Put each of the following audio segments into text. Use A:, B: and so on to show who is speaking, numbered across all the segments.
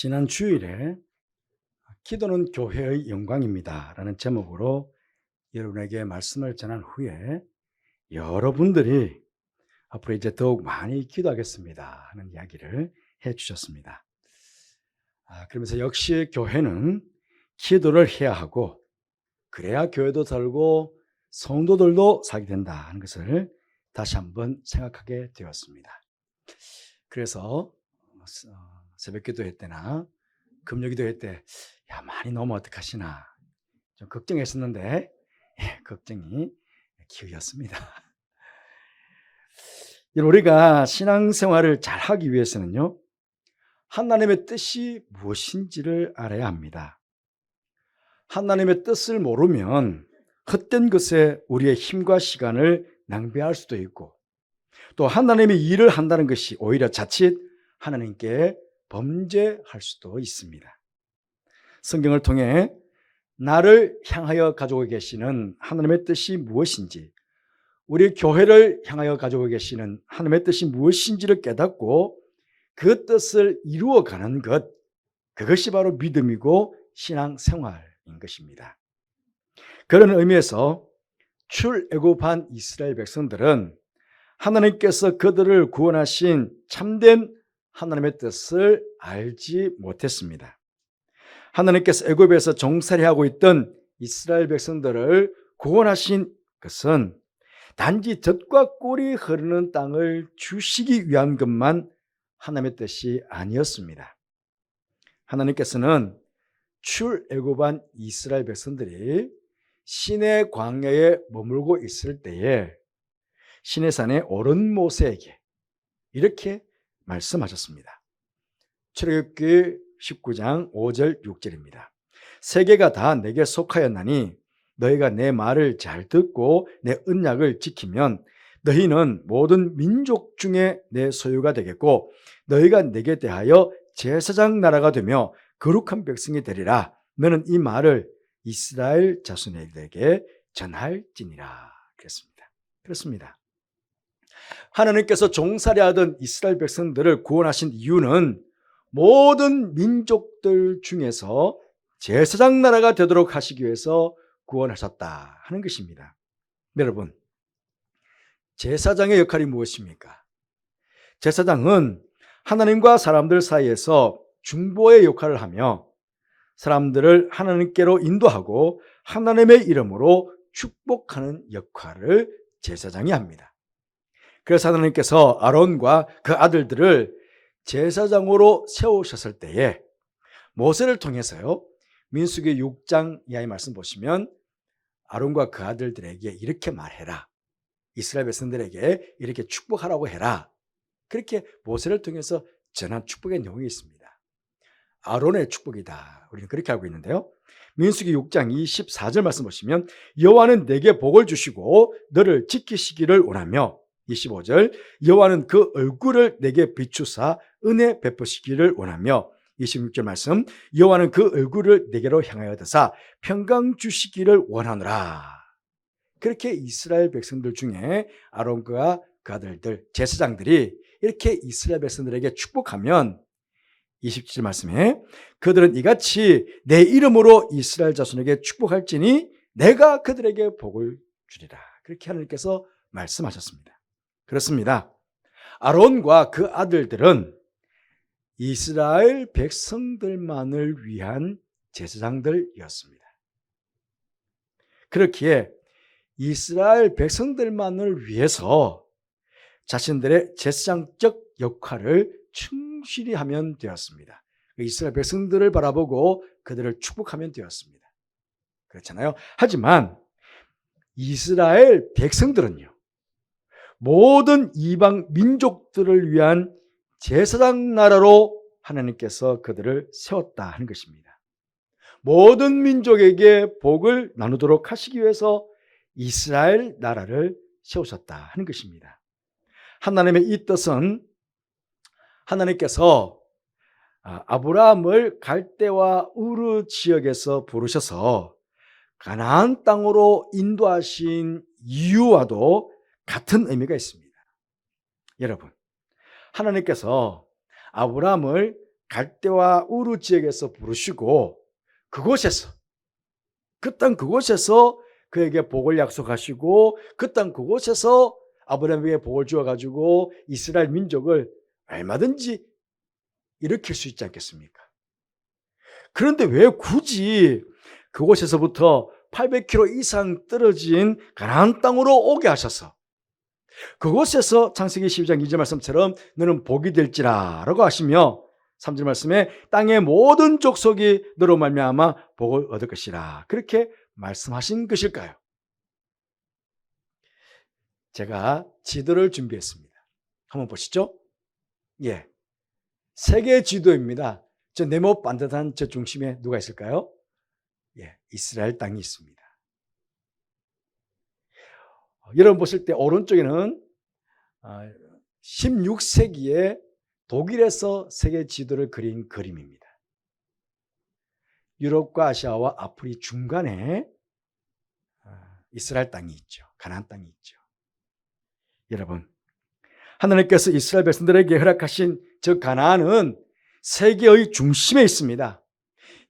A: 지난 주일에 기도는 교회의 영광입니다. 라는 제목으로 여러분에게 말씀을 전한 후에 여러분들이 앞으로 이제 더욱 많이 기도하겠습니다. 하는 이야기를 해 주셨습니다. 아, 그러면서 역시 교회는 기도를 해야 하고 그래야 교회도 살고 성도들도 살게 된다 하는 것을 다시 한번 생각하게 되었습니다. 그래서 어, 새벽 기도회 때나 금요 기도회 때, 야, 많이 너무 어떡하시나. 좀 걱정했었는데, 예, 걱정이 기우였습니다. 우리가 신앙생활을 잘 하기 위해서는요, 하나님의 뜻이 무엇인지를 알아야 합니다. 하나님의 뜻을 모르면 헛된 것에 우리의 힘과 시간을 낭비할 수도 있고, 또 하나님이 일을 한다는 것이 오히려 자칫 하나님께 범죄할 수도 있습니다. 성경을 통해 나를 향하여 가지고 계시는 하나님의 뜻이 무엇인지, 우리 교회를 향하여 가지고 계시는 하나님의 뜻이 무엇인지를 깨닫고 그 뜻을 이루어가는 것, 그것이 바로 믿음이고 신앙 생활인 것입니다. 그런 의미에서 출애굽한 이스라엘 백성들은 하나님께서 그들을 구원하신 참된 하나님의 뜻을 알지 못했습니다. 하나님께서 애굽에서 종살이 하고 있던 이스라엘 백성들을 구원하신 것은 단지 젖과 꿀이 흐르는 땅을 주시기 위한 것만 하나님의 뜻이 아니었습니다. 하나님께서는 출애굽한 이스라엘 백성들이 신의 광야에 머물고 있을 때에 신의 산에 오른 모세에게 이렇게 말씀하셨습니다. 출애굽기 19장 5절 6절입니다. 세계가 다 내게 속하였나니 너희가 내 말을 잘 듣고 내 언약을 지키면 너희는 모든 민족 중에 내 소유가 되겠고 너희가 내게 대하여 제사장 나라가 되며 거룩한 백성이 되리라. 너는 이 말을 이스라엘 자손에게 전할지니라. 그랬습니다. 그렇습니다. 하나님께서 종살이 하던 이스라엘 백성들을 구원하신 이유는 모든 민족들 중에서 제사장 나라가 되도록 하시기 위해서 구원하셨다 하는 것입니다. 여러분, 제사장의 역할이 무엇입니까? 제사장은 하나님과 사람들 사이에서 중보의 역할을 하며 사람들을 하나님께로 인도하고 하나님의 이름으로 축복하는 역할을 제사장이 합니다. 그래서 하나님께서 아론과 그 아들들을 제사장으로 세우셨을 때에 모세를 통해서요. 민수기 6장 이하의 말씀 보시면 아론과 그 아들들에게 이렇게 말해라. 이스라엘 백성들에게 이렇게 축복하라고 해라. 그렇게 모세를 통해서 전한 축복의 내용이 있습니다. 아론의 축복이다. 우리는 그렇게 알고 있는데요. 민수기 6장 24절 말씀 보시면 여호와는 내게 복을 주시고 너를 지키시기를 원하며 25절 여호와는 그 얼굴을 내게 비추사 은혜 베푸시기를 원하며 26절 말씀 여호와는 그 얼굴을 내게로 향하여 드사 평강 주시기를 원하노라. 그렇게 이스라엘 백성들 중에 아론과 그 아들들 제사장들이 이렇게 이스라엘 백성들에게 축복하면 27절 말씀에 그들은 이같이 내 이름으로 이스라엘 자손에게 축복할지니 내가 그들에게 복을 주리라. 그렇게 하나님께서 말씀하셨습니다. 그렇습니다. 아론과 그 아들들은 이스라엘 백성들만을 위한 제사장들이었습니다. 그렇기에 이스라엘 백성들만을 위해서 자신들의 제사장적 역할을 충실히 하면 되었습니다. 그 이스라엘 백성들을 바라보고 그들을 축복하면 되었습니다. 그렇잖아요. 하지만 이스라엘 백성들은요, 모든 이방 민족들을 위한 제사장 나라로 하나님께서 그들을 세웠다 하는 것입니다. 모든 민족에게 복을 나누도록 하시기 위해서 이스라엘 나라를 세우셨다 하는 것입니다. 하나님의 이 뜻은 하나님께서 아, 아브라함을 갈대와 우르 지역에서 부르셔서 가나안 땅으로 인도하신 이유와도 같은 의미가 있습니다. 여러분, 하나님께서 아브라함을 갈대와 우르 지역에서 부르시고 그곳에서 그 땅 그곳에서 그에게 복을 약속하시고 그 땅 그곳에서 아브라함에게 복을 주어 가지고 이스라엘 민족을 얼마든지 일으킬 수 있지 않겠습니까? 그런데 왜 굳이 그곳에서부터 800km 이상 떨어진 가나안 땅으로 오게 하셔서 그곳에서 창세기 12장 2절 말씀처럼 너는 복이 될지라 라고 하시며 3절 말씀에 땅의 모든 족속이 너로 말미암아 복을 얻을 것이라 그렇게 말씀하신 것일까요? 제가 지도를 준비했습니다. 한번 보시죠. 예. 세계 지도입니다. 저 네모 반듯한 저 중심에 누가 있을까요? 예, 이스라엘 땅이 있습니다. 어, 여러분 보실 때 오른쪽에는 16세기에 독일에서 세계 지도를 그린 그림입니다. 유럽과 아시아와 아프리 중간에 아, 이스라엘 땅이 있죠. 가나안 땅이 있죠. 여러분, 하나님께서 이스라엘 백성들에게 허락하신 저 가나안은 세계의 중심에 있습니다.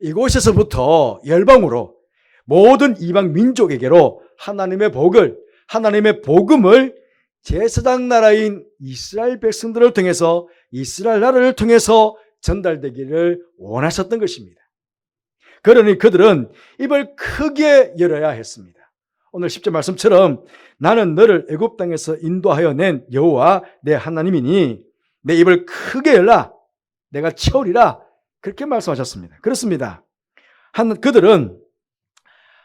A: 이곳에서부터 열방으로 모든 이방 민족에게로 하나님의 복을, 하나님의 복음을 제사장 나라인 이스라엘 백성들을 통해서 이스라엘 나라를 통해서 전달되기를 원하셨던 것입니다. 그러니 그들은 입을 크게 열어야 했습니다. 오늘 10절 말씀처럼 나는 너를 애굽 땅에서 인도하여 낸 여호와 내 하나님이니 내 입을 크게 열라 내가 채우리라 그렇게 말씀하셨습니다. 그렇습니다. 한, 그들은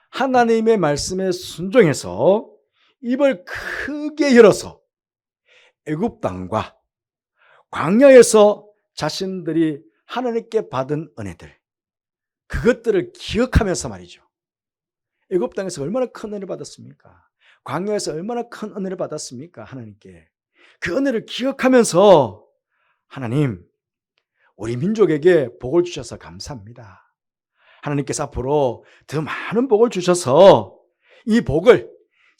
A: 하나님의 말씀에 순종해서 입을 크게 열어서 애굽 땅과 광야에서 자신들이 하나님께 받은 은혜들 그것들을 기억하면서 말이죠. 애굽 땅에서 얼마나 큰 은혜를 받았습니까? 광야에서 얼마나 큰 은혜를 받았습니까? 하나님께. 그 은혜를 기억하면서 하나님 우리 민족에게 복을 주셔서 감사합니다. 하나님께서 앞으로 더 많은 복을 주셔서 이 복을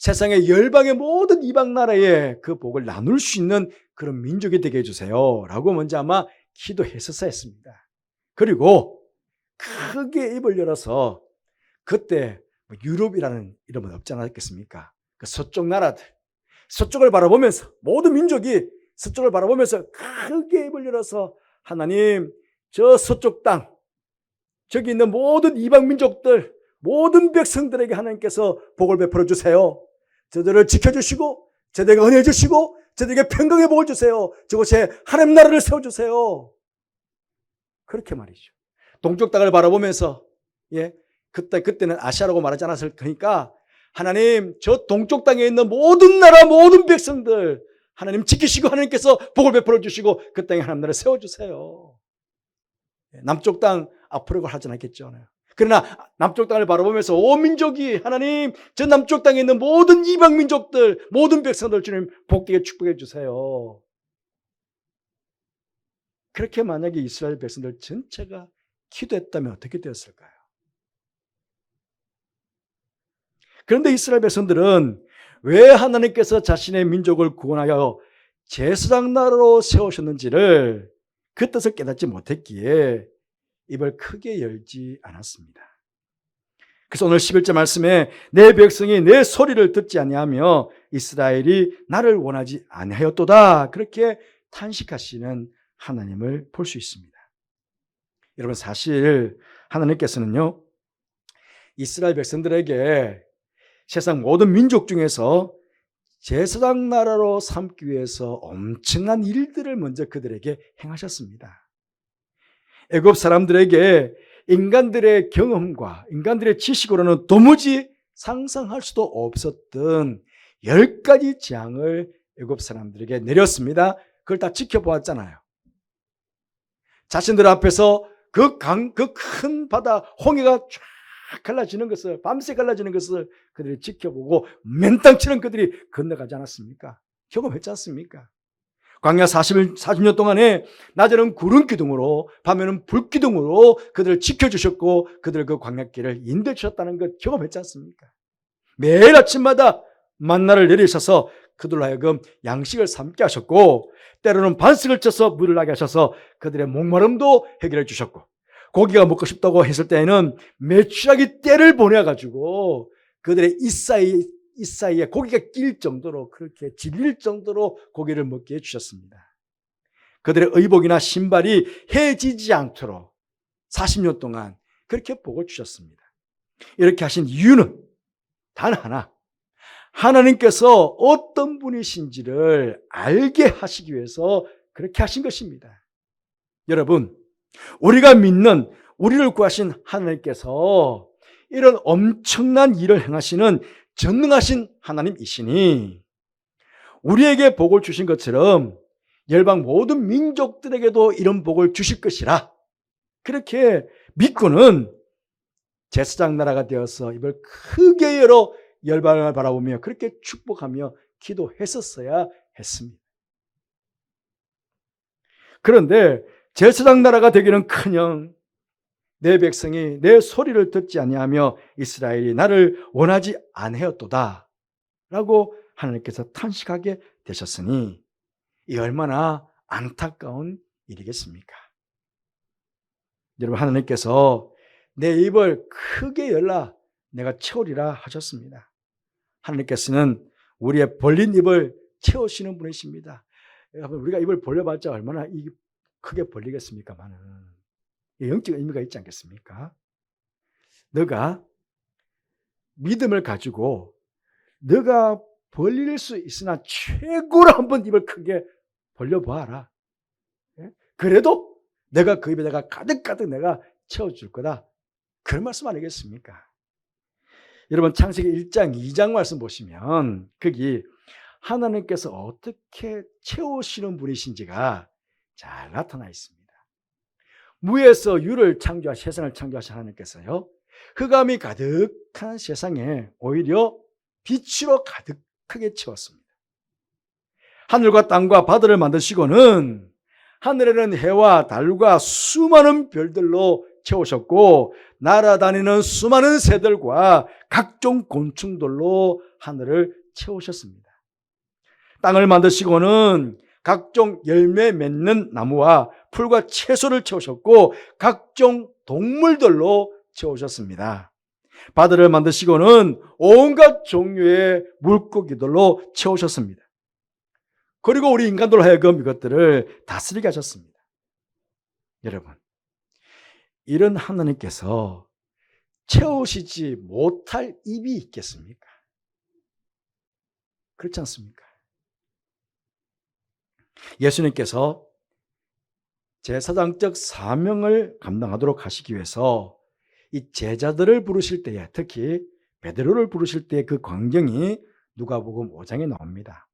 A: 세상의 열방의 모든 이방 나라에 그 복을 나눌 수 있는 그런 민족이 되게 해주세요. 라고 먼저 아마 기도했었어야 했습니다. 그리고 크게 입을 열어서 그때 뭐 유럽이라는 이름은 없지 않았겠습니까? 그 서쪽 나라들, 서쪽을 바라보면서 모든 민족이 서쪽을 바라보면서 크게 입을 열어서 하나님, 저 서쪽 땅, 저기 있는 모든 이방 민족들, 모든 백성들에게 하나님께서 복을 베풀어 주세요. 저들을 지켜주시고, 저들에게 은혜 주시고, 저들에게 평강의 복을 주세요. 저곳에 하나님 나라를 세워주세요. 그렇게 말이죠. 동쪽 땅을 바라보면서, 예, 그때, 그때는 아시아라고 말하지 않았을 거니까, 하나님, 저 동쪽 땅에 있는 모든 나라, 모든 백성들, 하나님 지키시고 하나님께서 복을 베풀어 주시고 그 땅에 하나님 나라 세워 주세요. 남쪽 땅 앞으로 하진 않겠죠. 그러나 남쪽 땅을 바라보면서 온 민족이 하나님 저 남쪽 땅에 있는 모든 이방 민족들 모든 백성들 주님 복되게 축복해 주세요. 그렇게 만약에 이스라엘 백성들 전체가 기도했다면 어떻게 되었을까요? 그런데 이스라엘 백성들은 왜 하나님께서 자신의 민족을 구원하여 제사장 나라로 세우셨는지를 그 뜻을 깨닫지 못했기에 입을 크게 열지 않았습니다. 그래서 오늘 11절 말씀에 내 백성이 내 소리를 듣지 아니하며 이스라엘이 나를 원하지 아니하였도다 그렇게 탄식하시는 하나님을 볼 수 있습니다. 여러분 사실 하나님께서는요 이스라엘 백성들에게 세상 모든 민족 중에서 제사장 나라로 삼기 위해서 엄청난 일들을 먼저 그들에게 행하셨습니다. 애굽 사람들에게 인간들의 경험과 인간들의 지식으로는 도무지 상상할 수도 없었던 열 가지 재앙을 애굽 사람들에게 내렸습니다. 그걸 다 지켜보았잖아요. 자신들 앞에서 그 강, 그 큰 바다, 홍해가 쫙 갈라지는 것을 밤새 갈라지는 것을 그들이 지켜보고 맨땅처럼 그들이 건너가지 않았습니까? 경험했지 않습니까? 광야 40일, 40년 동안에 낮에는 구름 기둥으로 밤에는 불 기둥으로 그들을 지켜주셨고 그들 그 광야길을 인도해 주셨다는 것 경험했지 않습니까? 매일 아침마다 만나를 내리셔서 그들로 하여금 양식을 삼게 하셨고 때로는 반석을 쳐서 물을 나게 하셔서 그들의 목마름도 해결해 주셨고 고기가 먹고 싶다고 했을 때에는 매출하기 때를 보내가지고 그들의 이 사이, 이 사이에 고기가 낄 정도로 그렇게 질릴 정도로 고기를 먹게 해주셨습니다. 그들의 의복이나 신발이 해지지 않도록 40년 동안 그렇게 복을 주셨습니다. 이렇게 하신 이유는 단 하나. 하나님께서 어떤 분이신지를 알게 하시기 위해서 그렇게 하신 것입니다. 여러분, 우리가 믿는 우리를 구하신 하나님께서 이런 엄청난 일을 행하시는 전능하신 하나님이시니 우리에게 복을 주신 것처럼 열방 모든 민족들에게도 이런 복을 주실 것이라 그렇게 믿고는 제사장 나라가 되어서 입을 크게 열어 열방을 바라보며 그렇게 축복하며 기도했었어야 했습니다. 그런데 제사장 나라가 되기는 커녕 내 백성이 내 소리를 듣지 아니하며 이스라엘이 나를 원하지 아니하였도다 라고 하나님께서 탄식하게 되셨으니 이 얼마나 안타까운 일이겠습니까? 여러분 하나님께서 내 입을 크게 열라 내가 채우리라 하셨습니다. 하나님께서는 우리의 벌린 입을 채우시는 분이십니다. 여러분 우리가 입을 벌려봤자 얼마나 이 크게 벌리겠습니까만은 영적 의미가 있지 않겠습니까? 너가 믿음을 가지고 너가 벌릴 수 있으나 최고로 한번 입을 크게 벌려봐라. 예? 그래도 내가 그 입에다가 가득가득 내가 채워줄 거다. 그런 말씀 아니겠습니까? 여러분 창세기 1장, 2장 말씀 보시면 거기 하나님께서 어떻게 채우시는 분이신지가 잘 나타나 있습니다. 무에서 유를 창조하신 세상을 창조하신 하나님께서요. 흑암이 가득한 세상에 오히려 빛으로 가득하게 채웠습니다. 하늘과 땅과 바다를 만드시고는 하늘에는 해와 달과 수많은 별들로 채우셨고 날아다니는 수많은 새들과 각종 곤충들로 하늘을 채우셨습니다. 땅을 만드시고는 각종 열매 맺는 나무와 풀과 채소를 채우셨고 각종 동물들로 채우셨습니다. 바다를 만드시고는 온갖 종류의 물고기들로 채우셨습니다. 그리고 우리 인간들 하여금 이것들을 다스리게 하셨습니다. 여러분, 이런 하나님께서 채우시지 못할 입이 있겠습니까? 그렇지 않습니까? 예수님께서 제사장적 사명을 감당하도록 하시기 위해서 이 제자들을 부르실 때에 특히 베드로를 부르실 때 그 광경이 누가복음 5장에 나옵니다.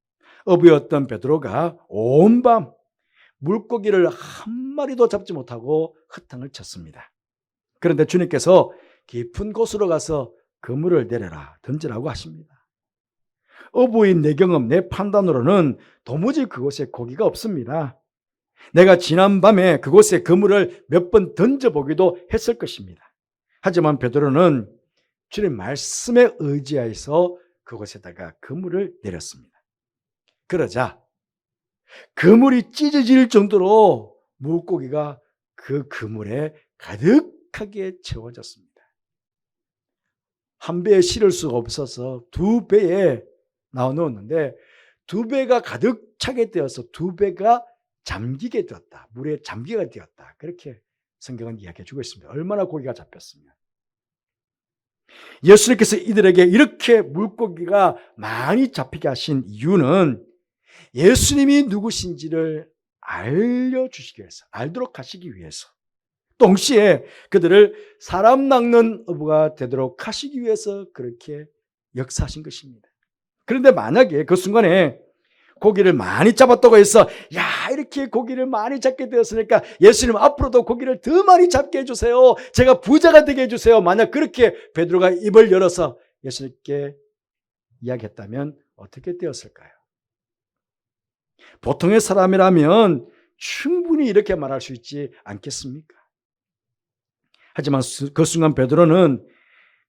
A: 어부였던 베드로가 온 밤 물고기를 한 마리도 잡지 못하고 흙탕을 쳤습니다. 그런데 주님께서 깊은 곳으로 가서 그물을 내려라 던지라고 하십니다. 어부인 내 경험, 내 판단으로는 도무지 그곳에 고기가 없습니다. 내가 지난 밤에 그곳에 그물을 몇 번 던져보기도 했을 것입니다. 하지만 베드로는 주님 말씀에 의지하여서 그곳에다가 그물을 내렸습니다. 그러자 그물이 찢어질 정도로 물고기가 그 그물에 가득하게 채워졌습니다. 한 배에 실을 수가 없어서 두 배에 나눠 놓았는데 두 배가 가득 차게 되어서 두 배가 잠기게 되었다. 물에 잠기가 되었다. 그렇게 성경은 이야기해 주고 있습니다. 얼마나 고기가 잡혔으면. 예수님께서 이들에게 이렇게 물고기가 많이 잡히게 하신 이유는 예수님이 누구신지를 알려주시기 위해서, 알도록 하시기 위해서, 동시에 그들을 사람 낚는 어부가 되도록 하시기 위해서 그렇게 역사하신 것입니다. 그런데 만약에 그 순간에 고기를 많이 잡았다고 해서 야 이렇게 고기를 많이 잡게 되었으니까 예수님 앞으로도 고기를 더 많이 잡게 해주세요. 제가 부자가 되게 해주세요. 만약 그렇게 베드로가 입을 열어서 예수님께 이야기했다면 어떻게 되었을까요? 보통의 사람이라면 충분히 이렇게 말할 수 있지 않겠습니까? 하지만 그 순간 베드로는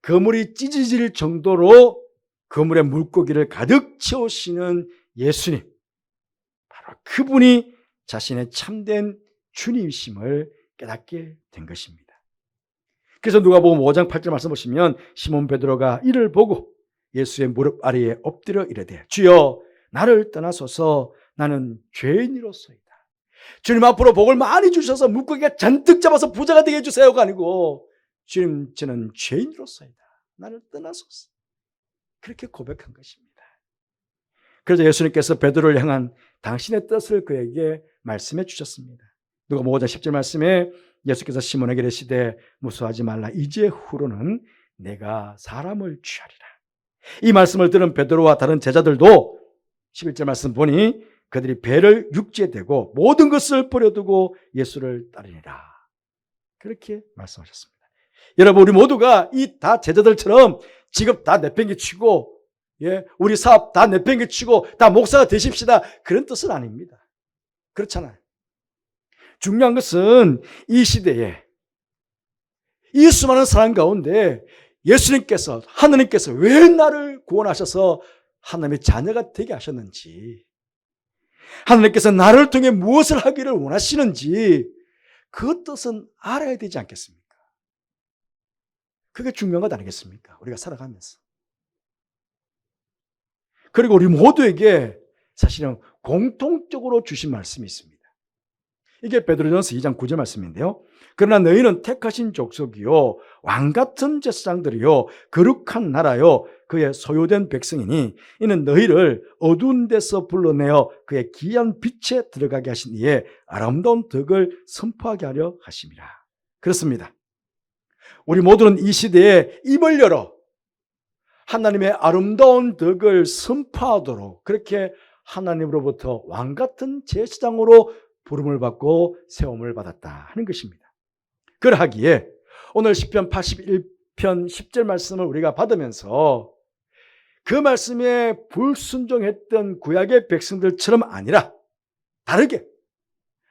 A: 그물이 찢어질 정도로 그물에 물고기를 가득 채우시는 예수님, 바로 그분이 자신의 참된 주님이심을 깨닫게 된 것입니다. 그래서 누가복음 5장 8절 말씀 보시면 시몬 베드로가 이를 보고 예수의 무릎 아래에 엎드려 이르되 주여 나를 떠나소서 나는 죄인이로소이다. 주님 앞으로 복을 많이 주셔서 물고기가 잔뜩 잡아서 부자가 되게 해주세요가 아니고 주님 저는 죄인으로서이다. 나를 떠나소서. 그렇게 고백한 것입니다. 그래서 예수님께서 베드로를 향한 당신의 뜻을 그에게 말씀해 주셨습니다. 누가 모자 10절 말씀에 예수께서 시몬에게 이르시되 무수하지 말라 이제 후로는 내가 사람을 취하리라. 이 말씀을 들은 베드로와 다른 제자들도 11절 말씀 보니 그들이 배를 육지에 대고 모든 것을 버려두고 예수를 따르니라. 그렇게 말씀하셨습니다. 여러분 우리 모두가 이 다 제자들처럼 직업 다 내팽개치고 예, 우리 사업 다 내팽개치고 다 목사가 되십시다. 그런 뜻은 아닙니다. 그렇잖아요. 중요한 것은 이 시대에 이 수많은 사람 가운데 예수님께서 하나님께서 왜 나를 구원하셔서 하나님의 자녀가 되게 하셨는지 하나님께서 나를 통해 무엇을 하기를 원하시는지 그 뜻은 알아야 되지 않겠습니까? 그게 중요한 것 아니겠습니까? 우리가 살아가면서. 그리고 우리 모두에게 사실은 공통적으로 주신 말씀이 있습니다. 이게 베드로전서 2장 9절 말씀인데요. 그러나 너희는 택하신 족속이요 왕 같은 제사장들이요 거룩한 나라요 그의 소유된 백성이니 이는 너희를 어두운 데서 불러내어 그의 귀한 빛에 들어가게 하신 이에 아름다운 덕을 선포하게 하려 하심이라. 그렇습니다. 우리 모두는 이 시대에 입을 열어 하나님의 아름다운 덕을 선포하도록 그렇게 하나님으로부터 왕 같은 제사장으로 부름을 받고 세움을 받았다 하는 것입니다. 그러하기에 오늘 10편 81편 10절 말씀을 우리가 받으면서 그 말씀에 불순종했던 구약의 백성들처럼 아니라 다르게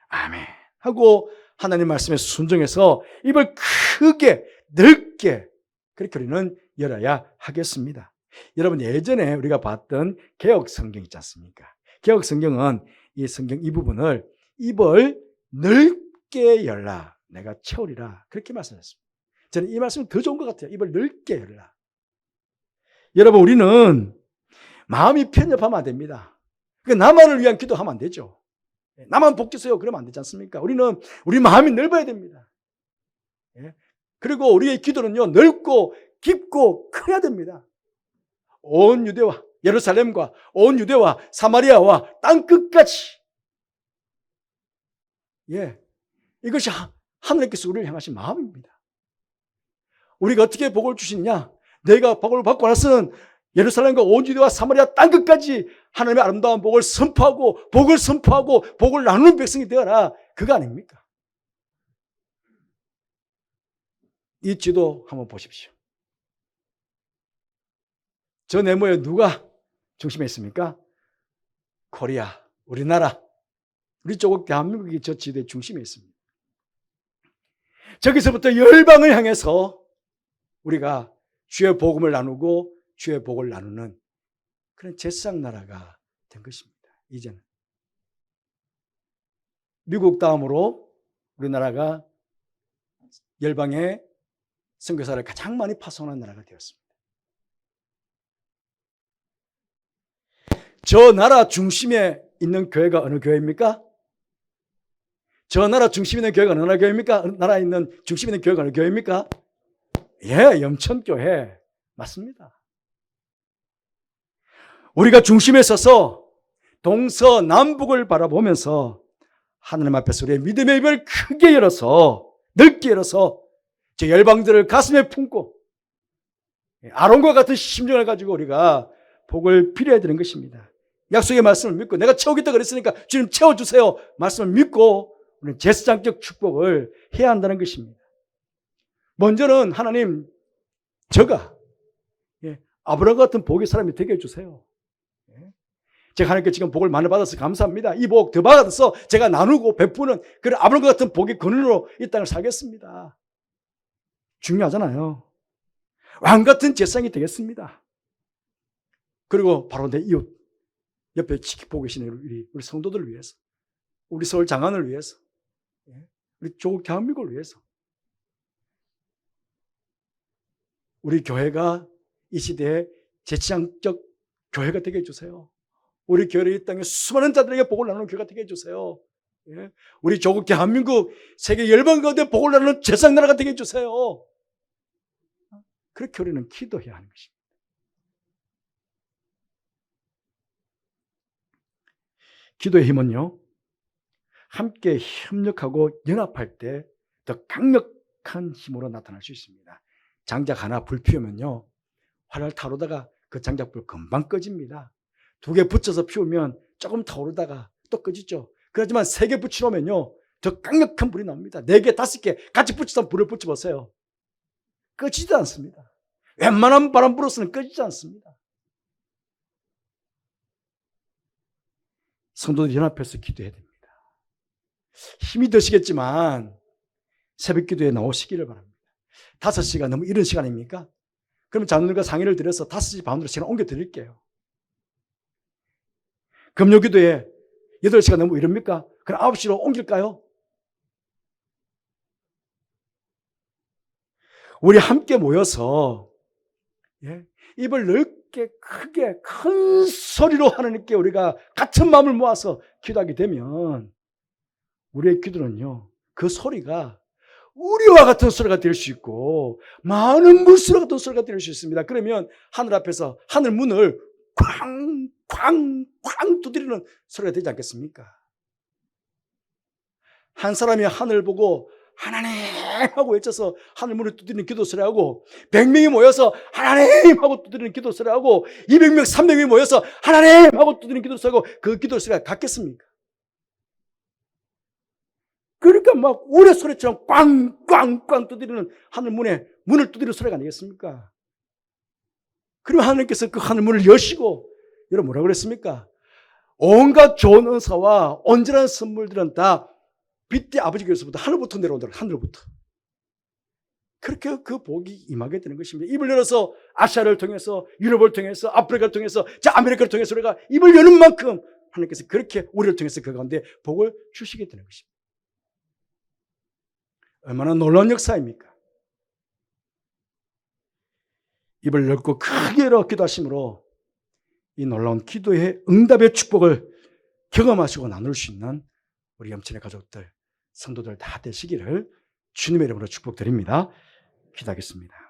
A: 아멘 하고 하나님 말씀에 순종해서 입을 크게 넓게 그렇게 우리는 열어야 하겠습니다. 여러분 예전에 우리가 봤던 개혁 성경 있지 않습니까? 개혁 성경은 이 성경 이 부분을 입을 넓게 열라. 내가 채우리라. 그렇게 말씀하셨습니다. 저는 이 말씀이 더 좋은 것 같아요. 입을 넓게 열라. 여러분, 우리는 마음이 편협하면 안 됩니다. 그러니까 나만을 위한 기도하면 안 되죠. 나만 복주세요. 그러면 안 되지 않습니까? 우리는 우리 마음이 넓어야 됩니다. 예? 그리고 우리의 기도는요, 넓고 깊고 커야 됩니다. 온 유대와 예루살렘과 온 유대와 사마리아와 땅 끝까지 예. 이것이 하나님께서 우리를 향하신 마음입니다. 우리가 어떻게 복을 주시느냐? 내가 복을 받고 나서는 예루살렘과 온 유대와 사마리아 땅 끝까지 하나님의 아름다운 복을 선포하고 복을 선포하고 복을 나누는 백성이 되어라. 그거 아닙니까? 이 지도 한번 보십시오. 저 네모에 누가 중심에 있습니까? 코리아, 우리나라. 우리 조국 대한민국이 저 지도의 중심에 있습니다. 저기서부터 열방을 향해서 우리가 주의 복음을 나누고 주의 복을 나누는 그런 제상 나라가 된 것입니다. 이제는 미국 다음으로 우리나라가 열방의 선교사를 가장 많이 파송한 나라가 되었습니다. 저 나라 중심에 있는 교회가 어느 교회입니까? 저 나라 중심 있는 교회가 어느 교회입니까? 나라에 있는 중심 있는 교회가 어느 교회입니까? 예, 염천교회. 맞습니다. 우리가 중심에 서서 동서남북을 바라보면서 하나님 앞에서 우리의 믿음의 입을 크게 열어서 넓게 열어서 저 열방들을 가슴에 품고 아론과 같은 심정을 가지고 우리가 복을 빌어야 되는 것입니다. 약속의 말씀을 믿고 내가 채우겠다 그랬으니까 주님 채워주세요. 말씀을 믿고 우리는 제사장적 축복을 해야 한다는 것입니다. 먼저는 하나님, 저가 예, 아브라함 같은 복의 사람이 되게 해주세요. 예. 제가 하나님께 지금 복을 많이 받아서 감사합니다. 이 복 더 받아서 제가 나누고 베푸는 그런 아브라함 같은 복의 근원으로 이 땅을 살겠습니다. 중요하잖아요. 왕 같은 제사장이 되겠습니다. 그리고 바로 내 이웃, 옆에 지키고 계시는 우리, 우리 성도들을 위해서, 우리 서울 장안을 위해서, 예, 우리 조국 대한민국을 위해서, 우리 교회가 이 시대에 재치장적 교회가 되게 해주세요. 우리 교회를 이 땅에 수많은 자들에게 복을 나누는 교회가 되게 해주세요. 예? 우리 조국 대한민국 세계 열방 가운데 복을 나누는 재상 나라가 되게 해주세요. 그렇게 우리는 기도해야 하는 것입니다. 기도의 힘은요, 함께 협력하고 연합할 때 더 강력한 힘으로 나타날 수 있습니다. 장작 하나 불 피우면요, 활을 타오르다가 그 장작불 금방 꺼집니다. 두 개 붙여서 피우면 조금 타오르다가 또 꺼지죠. 그렇지만 세 개 붙여놓으면요, 더 강력한 불이 나옵니다. 네 개, 다섯 개 같이 붙여서 불을 붙여보세요. 꺼지지 않습니다. 웬만한 바람 불어서는 꺼지지 않습니다. 성도들 연합해서 기도해야 됩니다. 힘이 드시겠지만 새벽 기도에 나오시기를 바랍니다. 5시가 너무 이른 시간입니까? 그럼 자녀들과 상의를 드려서 5시 반으로 시간 옮겨 드릴게요. 금요 기도에 8시가 너무 이릅니까? 그럼 9시로 옮길까요? 우리 함께 모여서 예? 입을 넓 게 크게 큰 소리로 하나님께 우리가 같은 마음을 모아서 기도하게 되면 우리의 기도는요 그 소리가 우리와 같은 소리가 될 수 있고 많은 물소리 같은 소리가 될 수 있습니다. 그러면 하늘 앞에서 하늘 문을 쾅쾅쾅 두드리는 소리가 되지 않겠습니까? 한 사람이 하늘 보고 하나님 하고 외쳐서 하늘 문을 두드리는 기도 소리 하고 100명이 모여서 하나님 하고 두드리는 기도 소리 하고 200명, 300명이 모여서 하나님 하고 두드리는 기도 소리 하고 그 기도 소리가 같겠습니까? 그러니까 막 우레 소리처럼 꽝꽝꽝 두드리는 하늘 문에 문을 두드리는 소리가 아니겠습니까? 그리고 하나님께서 그 하늘 문을 여시고 여러분 뭐라고 그랬습니까? 온갖 좋은 은사와 온전한 선물들은 다 빛대 아버지께서부터 하늘부터 내려온다. 하늘부터. 그렇게 그 복이 임하게 되는 것입니다. 입을 열어서 아시아를 통해서 유럽을 통해서 아프리카를 통해서 자 아메리카를 통해서 우리가 입을 여는 만큼 하나님께서 그렇게 우리를 통해서 그 가운데 복을 주시게 되는 것입니다. 얼마나 놀라운 역사입니까? 입을 열고 크게 열어 기도하심으로 이 놀라운 기도의 응답의 축복을 경험하시고 나눌 수 있는 우리 염친의 가족들, 성도들 다 되시기를 주님의 이름으로 축복드립니다. 기도하겠습니다.